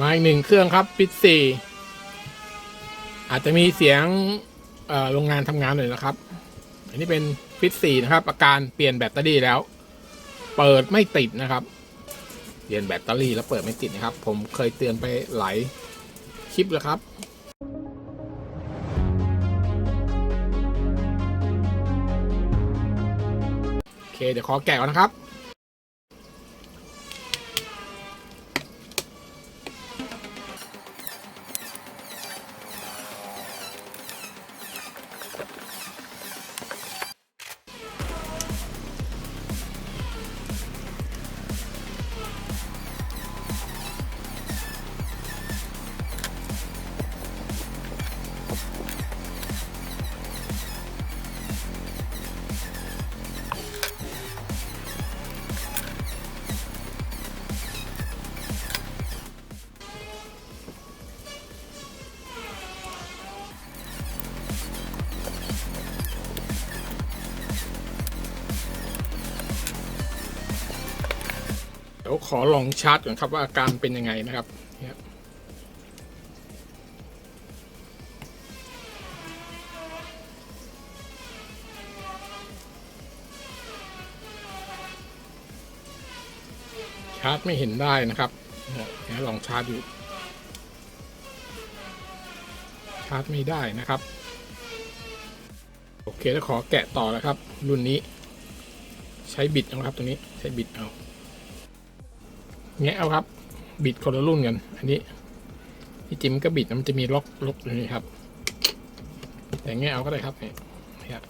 มาอีกหนึ่งเครื่องครับปิดสี่อาจจะมีเสียงโรงงานทำงานหน่อยนะครับ อันนี้เป็นฟิตสี่นะครับ อาการเปลี่ยนแบตเตอรี่แล้ว เปิดไม่ติดนะครับ เปลี่ยนแบตเตอรี่แล้วเปิดไม่ติดนะครับ ผมเคยเตือนไปหลายคลิปแล้วครับโอเคเดี๋ยวขอแกะก่อนนะครับ ยวขอลองชาร์จก่อนครับว่าอาการเป็นยังไงนะครับชาร์จไม่เห็นได้นะครับเนี่ยเดี๋ยวลองชาร์จดูชาร์จไม่ได้นะครับ โอเคแล้วขอแกะต่อนะครับ รุ่นนี้ ใช้บิดนะครับตรงนี้ใช้บิดเอา แงะเอาครับ บิดคนละรุ่นกันอันนี้ที่จิมก็บิดนะมันจะมีล็อกล็อกอยู่นี่ครับ แต่แงะเอาก็ได้ครับเนี่ยครับ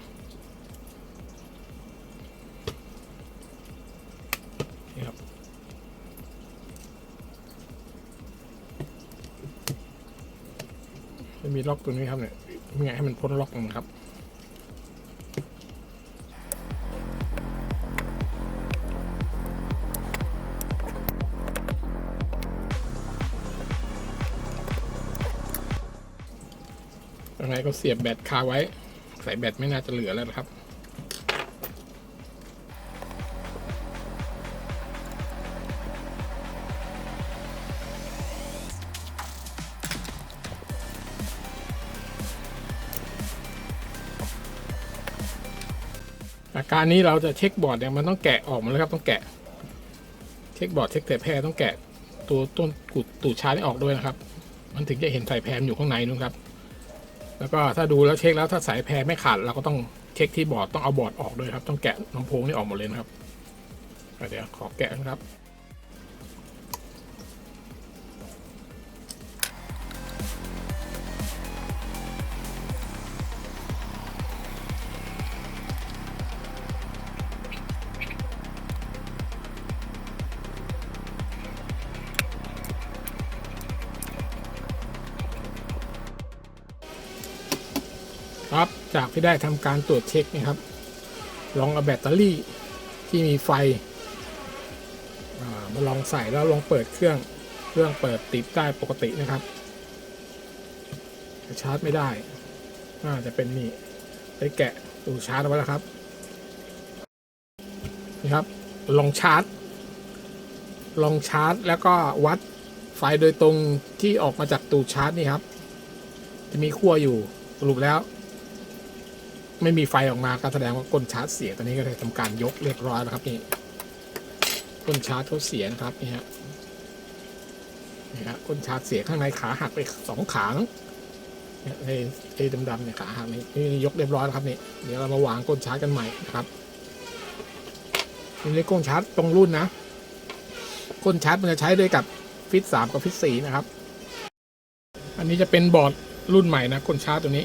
จะมีล็อกตัวนี้ครับเนี่ยแงให้มันพ้นล็อกนะครับ ยังไงก็เสียบแบตคาไว้ ใส่แบตไม่น่าจะเหลือแล้วนะครับอาการนี้เราจะเช็คบอร์ดเนี่ยมันต้องแกะออกมาแล้วครับต้องแกะ เช็คบอร์ดเช็คสายแพรต้องแกะตัวต้นกุดตูดชาร์จให้ออกด้วยนะครับ มันถึงจะเห็นสายแพรอยู่ข้างในนู่นครับ แล้วก็ถ้าดูแล้วเช็คแล้วถ้าสายแพรไม่ขาดเราก็ต้องเช็คที่บอร์ดต้องเอาบอร์ดออกด้วยครับ ต้องแกะลำโพงนี่ออกหมดเลยนะครับเดี๋ยวขอแกะนะครับ ครับจากที่ได้ทำการตรวจเช็คนะครับ ลองเอาแบตเตอรี่ที่มีไฟมาลองใส่แล้วลองเปิดเครื่องเครื่องเปิดติดได้ปกตินะครับชาร์จไม่ได้ น่าจะเป็นนี่ได้แกะตูชาร์จเอาไว้แล้วครับนี่ครับ ลองชาร์จ ลองชาร์จ แล้วก็วัดไฟโดยตรงที่ออกมาจากตูชาร์จนี่ครับ จะมีขั้วอยู่สรุปแล้ว ไม่มีไฟออกมาก็แสดงว่าก้นชาร์จเสียตอนนี้ก็ได้ทำการยกเรียบร้อยแล้วครับนี่ก้นชาร์จเขาเสียนะครับนี่ฮะนี่ฮะก้นชาร์จเสียข้างในขาหักไปสองขาเนอะเนี่ยไอ้ไอ้ดำๆเนี่ยขาหักนี่นี่ยกเรียบร้อยแล้วครับนี่เดี๋ยวเรามาวางก้นชาร์จกันใหม่นะครับนี่ก้นชาร์จตรงรุ่นนะก้นชาร์จมันจะใช้ด้วยกับฟิตสามกับฟิตสี่นะครับ อันนี้จะเป็นบอร์ดรุ่นใหม่นะก้นชาร์จตัวนี้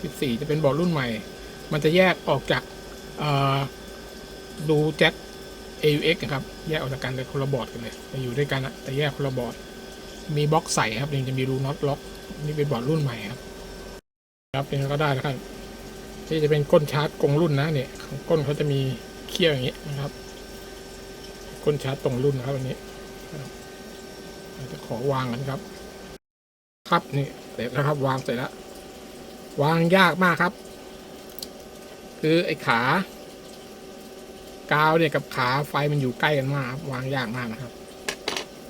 ฟิตสี่จะเป็นบอร์ดรุ่นใหม่ มันจะแยกออกจากดูแจ็ค AUX นะครับ แยกออกจากกันเลยคนละบอร์ดกันเลยจะอยู่ด้วยกันอะแต่แยกคนละบอร์ด มีบล็อกใส่ครับยังจะมีรูน็อตล็อก นี่เป็นบอร์ดรุ่นใหม่ครับ ครับนี่ก็ได้แล้วครับที่จะเป็นก้นชาร์จกงรุ่นนะเนี่ยของก้นเขาจะมีเขี้ยวอย่างนี้นะครับ ก้นชาร์จตรงรุ่นนะครับอันนี้เราจะขอวางกันครับ ครับนี่เสร็จแล้วครับวางเสร็จแล้ว วางยากมากครับ คือไอ้ขากาวเนี่ยกับขาไฟมันอยู่ใกล้กันมากครับวางยากมากนะครับ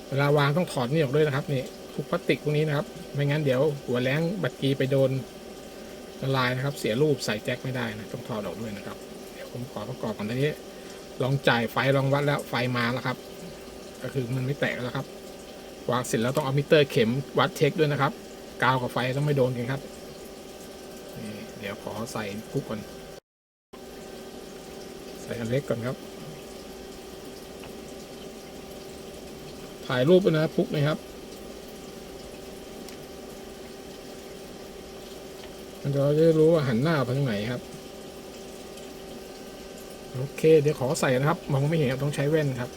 เวลาวางต้องถอดนี่ออกด้วยนะครับนี่พวกพลาสติกพวกนี้นะครับ ไม่งั้นเดี๋ยวหัวแรงบัตรกีไปโดนละลายนะครับ เสียรูปใส่แจ็คไม่ได้นะต้องถอดออกด้วยนะครับ เดี๋ยวผมขอประกอบก่อนตอนนี้ ลองจ่ายไฟลองวัดแล้วไฟมาแล้วครับ ก็คือมันไม่แตกแล้วครับ วางเสร็จแล้วต้องเอามิเตอร์เข็มวัดเช็คด้วยนะครับ กาวกับไฟต้องไม่โดนกันครับเดี๋ยวขอใส่พุกก่อน ใส่อันเล็กก่อนครับ ถ่ายรูปไปนะพุกนะครับ มันจะได้รู้ว่าหันหน้าไปทางไหนครับ โอเค เดี๋ยวขอใส่นะครับ มองไม่เห็นครับต้องใช้แว่นครับ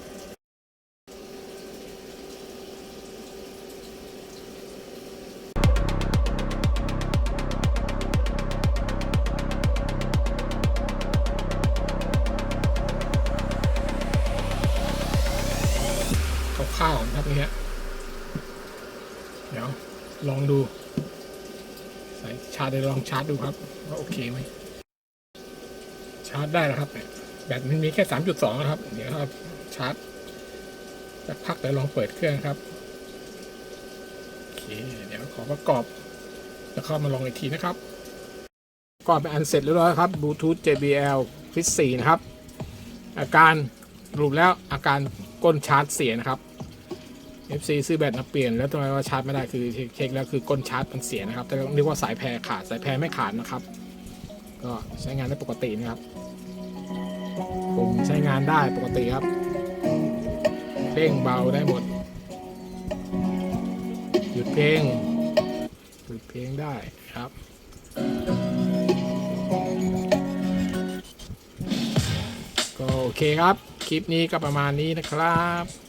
คร่าวนะครับนี่ฮะเดี๋ยวลองดูใส่ชาร์จเลยลองชาร์จดูครับว่าโอเคไหมชาร์จได้แล้วครับแบตมันมีแค่3.2นะครับ เดี๋ยวครับชาร์จสักพักเดี๋ยวลองเปิดเครื่องครับโอเคเดี๋ยวขอประกอบแล้วเข้ามาลองอีกทีนะครับกอบเป็นอันเสร็จเรียบร้อยครับบลูทูธ JBL Fit 4นะครับ อาการรุปแล้วอาการก้นชาร์จเสียนะครับ FC ซื้อแบตมาเปลี่ยนแล้วทำไมว่าชาร์จไม่ได้คือเช็คแล้วคือก้นชาร์จมันเสียนะครับ แต่นึกว่าสายแพรขาดสายแพรไม่ขาดนะครับ ก็ใช้งานได้ปกตินะครับผมใช้งานได้ปกติครับเร่งเบาได้หมด หยุดเพลงหยุดเพลงได้ครับก็โอเคครับ คลิปนี้ก็ประมาณนี้นะครับ